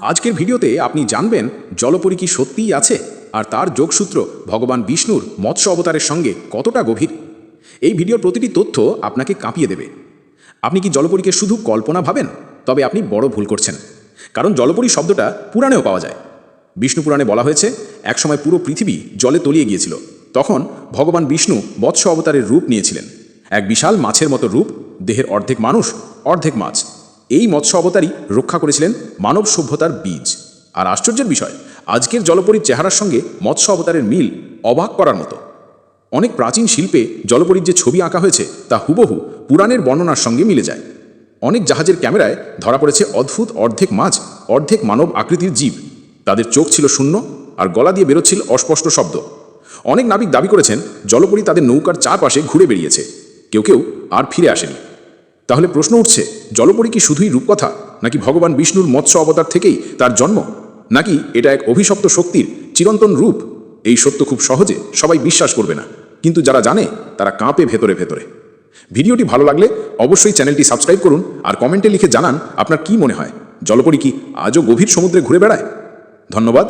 আজকের ভিডিওতে আপনি জানবেন জলপরী কি সত্যিই আছে আর তার যোগসূত্র ভগবান বিষ্ণুর মৎস্য অবতারের সঙ্গে কতটা গভীর। এই ভিডিওর প্রতিটি তথ্য আপনাকে কাঁপিয়ে দেবে। আপনি কি জলপরীকে শুধু কল্পনা ভাবেন, তবে আপনি বড় ভুল করছেন। কারণ জলপরী শব্দটা পুরাণেও পাওয়া যায়। বিষ্ণু পুরাণে বলা হয়েছে, একসময় পুরো পৃথিবী জলে তলিয়ে গিয়েছিল। তখন ভগবান বিষ্ণু মৎস্য অবতারের রূপ নিয়েছিলেন। এক বিশাল মাছের মতো রূপ, দেহের অর্ধেক মানুষ, অর্ধেক মাছ। এই মৎস্য অবতারই রক্ষা করেছিলেন মানব সভ্যতার বীজ। আর আশ্চর্যের বিষয়, আজকের জলপরীর চেহারার সঙ্গে মৎস্য অবতারের মিল অবাক করার মতো। অনেক প্রাচীন শিল্পে জলপরীর যে ছবি আঁকা হয়েছে, তা হুবহু পুরাণের বর্ণনার সঙ্গে মিলে যায়। অনেক জাহাজের ক্যামেরায় ধরা পড়েছে অদ্ভুত অর্ধেক মাছ, অর্ধেক মানব আকৃতির জীব। তাদের চোখ ছিল শূন্য আর গলা দিয়ে বেরোচ্ছিল অস্পষ্ট শব্দ। অনেক নাবিক দাবি করেছেন, জলপরী তাদের নৌকার চারপাশে ঘুরে বেরিয়েছে কেউ কেউ আর ফিরে আসেনি। তাহলে প্রশ্ন উঠছে, জলপরী কি শুধুই রূপকথা, নাকি ভগবান বিষ্ণুর মৎস্য অবতার থেকেই তার জন্ম? নাকি এটা এক অভিশপ্ত শক্তির চিরন্তন রূপ? এই সত্য খুব সহজে সবাই বিশ্বাস করবে না। কিন্তু যারা জানে, তারা কাঁপে ভেতরে ভেতরে। ভিডিওটি ভালো লাগলে অবশ্যই চ্যানেলটি সাবস্ক্রাইব করুন আর কমেন্টে লিখে জানান আপনার কি মনে হয়। জলপরী কি আজও গভীর সমুদ্রে ঘুরে বেড়ায়? ধন্যবাদ।